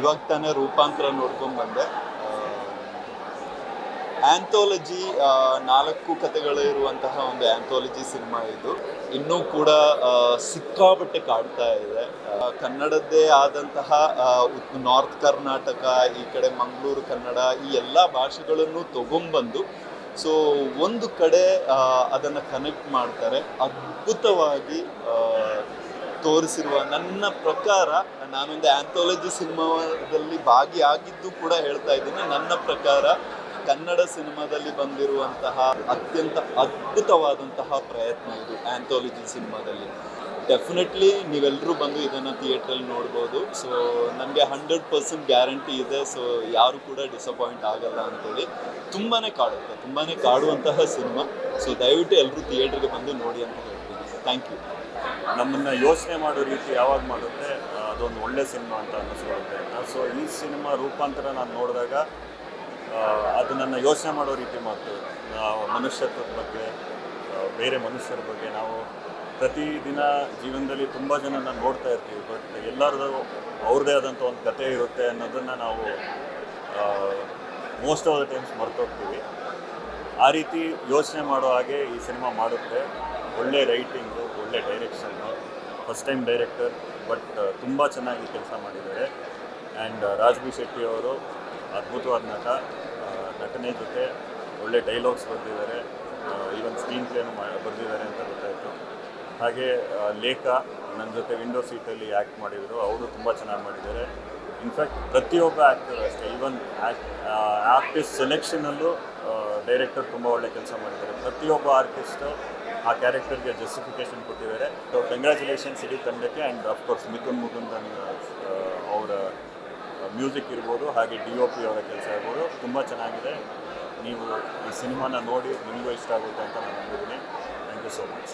ಇವಾಗ ತಾನೇ ರೂಪಾಂತರ ನೋಡ್ಕೊಂಡ್ ಬಂದೆ ಆಂಥೋಲಜಿ ನಾಲ್ಕು ಕಥೆಗಳು ಇರುವಂತಹ ಒಂದು ಆಂಥೋಲಜಿ ಸಿನಿಮಾ ಇದು. ಇನ್ನೂ ಕೂಡ ಸಿಕ್ಕಾಪಟ್ಟೆ ಕಾಡ್ತಾ ಇದೆ. ಕನ್ನಡದ್ದೇ ಆದಂತಹ ನಾರ್ತ್ ಕರ್ನಾಟಕ, ಈ ಕಡೆ ಮಂಗಳೂರು, ಕನ್ನಡ, ಈ ಎಲ್ಲ ಭಾಷೆಗಳನ್ನು ತಗೊಂಬಂದು ಸೊ ಒಂದು ಕಡೆ ಅದನ್ನು ಕನೆಕ್ಟ್ ಮಾಡ್ತಾರೆ. ಅದ್ಭುತವಾಗಿ ತೋರಿಸಿರುವ ನನ್ನ ಪ್ರಕಾರ, ನಾನೊಂದು ಆಂಥಾಲಜಿ ಸಿನಿಮಾದಲ್ಲಿ ಭಾಗಿಯಾಗಿದ್ದು ಕೂಡ ಹೇಳ್ತಾ ಇದ್ದೀನಿ. ನನ್ನ ಪ್ರಕಾರ ಕನ್ನಡ ಸಿನಿಮಾದಲ್ಲಿ ಬಂದಿರುವಂತಹ ಅತ್ಯಂತ ಅದ್ಭುತವಾದಂತಹ ಪ್ರಯತ್ನ ಇದು ಆಂಥಾಲಜಿ ಸಿನಿಮಾದಲ್ಲಿ. ಡೆಫಿನೆಟ್ಲಿ ನೀವೆಲ್ಲರೂ ಬಂದು ಇದನ್ನು ಥಿಯೇಟ್ರಲ್ಲಿ ನೋಡ್ಬೋದು. ಸೊ ನನಗೆ ಹಂಡ್ರೆಡ್ ಪರ್ಸೆಂಟ್ ಗ್ಯಾರಂಟಿ ಇದೆ. ಸೊ ಯಾರು ಕೂಡ ಡಿಸಪಾಯಿಂಟ್ ಆಗಲ್ಲ ಅಂತೇಳಿ. ತುಂಬಾ ಕಾಡುತ್ತೆ. ತುಂಬಾ ಕಾಡುವಂತಹ ಸಿನಿಮಾ. ಸೊ ದಯವಿಟ್ಟು ಎಲ್ಲರೂ ಥಿಯೇಟ್ರಿಗೆ ಬಂದು ನೋಡಿ ಅಂತ ಹೇಳ್ತೀನಿ. ಥ್ಯಾಂಕ್ ಯು ನಮ್ಮನ್ನು ಯೋಚನೆ ಮಾಡೋ ರೀತಿ ಯಾವಾಗ ಮಾಡುತ್ತೆ ಅದೊಂದು ಒಳ್ಳೆ ಸಿನಿಮಾ ಅಂತ ಅನ್ನಿಸ್ಕೊಳ್ಳುತ್ತೆ ಸೊ ಈ ಸಿನಿಮಾ ರೂಪಾಂತರ ನಾನು ನೋಡಿದಾಗ ಅದು ನನ್ನ ಯೋಚನೆ ಮಾಡೋ ರೀತಿ ಮಾತು ನಾವು ಮನುಷ್ಯತ್ವದ ಬಗ್ಗೆ ಬೇರೆ ಮನುಷ್ಯರ ಬಗ್ಗೆ ನಾವು ಪ್ರತಿದಿನ ಜೀವನದಲ್ಲಿ ತುಂಬ ಜನನ ನೋಡ್ತಾ ಇರ್ತೀವಿ. ಬಟ್ ಎಲ್ಲರದು ಅವ್ರದ್ದೇ ಆದಂಥ ಒಂದು ಕತೆ ಇರುತ್ತೆ ಅನ್ನೋದನ್ನು ನಾವು ಮೋಸ್ಟ್ ಆಫ್ ದ ಟೈಮ್ಸ್ ಮರ್ತೋಗ್ತೀವಿ. ಆ ರೀತಿ ಯೋಚನೆ ಮಾಡೋ ಹಾಗೆ ಈ ಸಿನಿಮಾ ಮಾಡುತ್ತೆ. ಒಳ್ಳೆ ರೈಟಿಂಗು, ಒಳ್ಳೆ direction, first time director, but ತುಂಬ ಚೆನ್ನಾಗಿ ಕೆಲಸ ಮಾಡಿದ್ದಾರೆ. ಆ್ಯಂಡ್ ರಾಜ್ಬಿ ಶೆಟ್ಟಿ ಅವರು ಅದ್ಭುತವಾದ ನಟ ನಟನೆ ಜೊತೆ ಒಳ್ಳೆ ಡೈಲಾಗ್ಸ್ ಬರೆದಿದ್ದಾರೆ. ಈವನ್ ಸ್ಕ್ರೀನ್ ಪ್ಲೇನು ಬರೆದಿದ್ದಾರೆ ಅಂತ ಗೊತ್ತಾಯಿತು. ಹಾಗೆ ಲೇಖ ನನ್ನ ಜೊತೆ ವಿಂಡೋ ಸೀಟಲ್ಲಿ ಆ್ಯಕ್ಟ್ ಮಾಡಿದರು. ಅವರು ತುಂಬ ಚೆನ್ನಾಗಿ ಮಾಡಿದ್ದಾರೆ. ಇನ್ಫ್ಯಾಕ್ಟ್ ಪ್ರತಿಯೊಬ್ಬ ಆ್ಯಕ್ಟರ್ ಅಷ್ಟೇ. ಈವನ್ ಆ್ಯಕ್ಟ್ ಆರ್ಟಿಸ್ಟ್ ಸೆಲೆಕ್ಷನಲ್ಲೂ ಡೈರೆಕ್ಟರ್ ತುಂಬ ಒಳ್ಳೆ ಕೆಲಸ ಮಾಡಿದ್ದಾರೆ. ಪ್ರತಿಯೊಬ್ಬ ಆರ್ಟಿಸ್ಟು ಆ ಕ್ಯಾರೆಕ್ಟರ್ಗೆ ಜಸ್ಟಿಫಿಕೇಶನ್ ಕೊಟ್ಟಿದ್ದಾರೆ. ಸೊ ಕಂಗ್ರ್ಯಾಚುಲೇಷನ್ಸ್ ಇಡೀ ತಂಡಕ್ಕೆ ಆ್ಯಂಡ್ ಅಫ್ಕೋರ್ಸ್ ಮಿಥುನ್ ಮುಕುಂದನ್ ಅವರ ಮ್ಯೂಸಿಕ್ ಇರ್ಬೋದು, ಹಾಗೆ ಡಿ ಒ ಪಿ ಅವರ ಕೆಲಸ ಇರ್ಬೋದು, ತುಂಬ ಚೆನ್ನಾಗಿದೆ. ನೀವು ಈ ಸಿನಿಮಾನ ನೋಡಿ, ನಿಮಗೂ ಇಷ್ಟ ಆಗುತ್ತೆ ಅಂತ ನಾನು ನಂಬಿದ್ದೀನಿ. Thank you so much